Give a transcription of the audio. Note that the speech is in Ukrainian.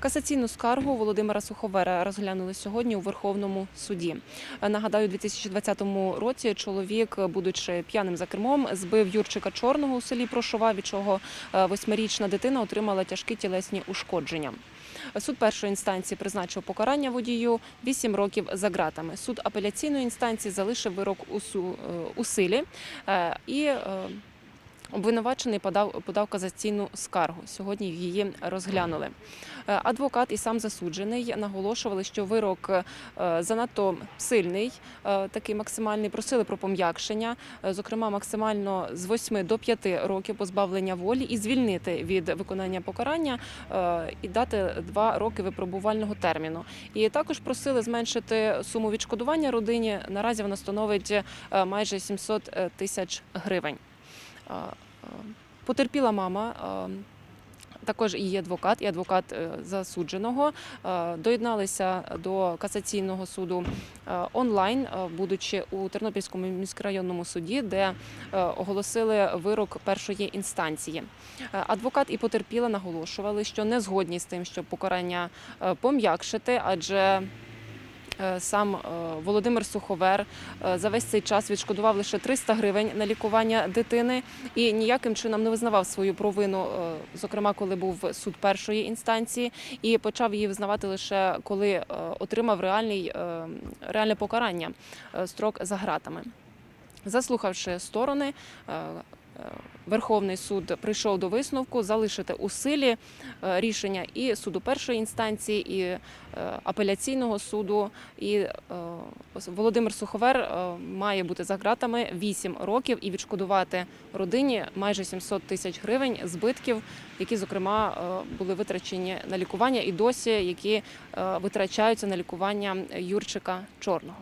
Касаційну скаргу Володимира Суховера розглянули сьогодні у Верховному суді. Нагадаю, у 2020 році чоловік, будучи п'яним за кермом, збив Юрчика Чорного у селі Прошова, від чого е, восьмирічна дитина отримала тяжкі тілесні ушкодження. Суд першої інстанції призначив покарання водію 8 років за ґратами. Суд апеляційної інстанції залишив вирок у, е, силі е, і Обвинувачений подав подав казаційну скаргу. Сьогодні її розглянули. Е, Адвокат і сам засуджений наголошували, що вирок е, занадто сильний, е, такий максимальний. Просили про пом'якшення, зокрема, максимально з 8 до 5 років позбавлення волі і звільнити від виконання покарання і дати 2 роки випробувального терміну. І також просили зменшити суму відшкодування родині. Наразі вона становить майже 700 тисяч гривень. Потерпіла мама. Також і адвокат, і адвокат е, засудженого доєдналися до касаційного суду е, онлайн, е, будучи у Тернопільському міськрайонному суді, де оголосили вирок першої інстанції. Адвокат і потерпіла наголошували, що не згодні з тим, щоб покарання пом'якшити, адже Сам е, Володимир Суховер е, за весь цей час відшкодував лише 300 гривень на лікування дитини і ніяким чином не визнавав свою провину, е, зокрема, коли був суд першої інстанції, і почав її визнавати лише коли е, отримав реальний, е, реальне покарання е, строк за гратами. Заслухавши сторони, е, е, Верховний суд прийшов до висновку залишити у силі е, рішення і суду першої інстанції, і е, апеляційного суду. І е, Володимир Суховер має бути за ґратами 8 років і відшкодувати родині майже 700 тисяч гривень збитків, які зокрема були витрачені на лікування і досі які витрачаються на лікування Юрчика Чорного.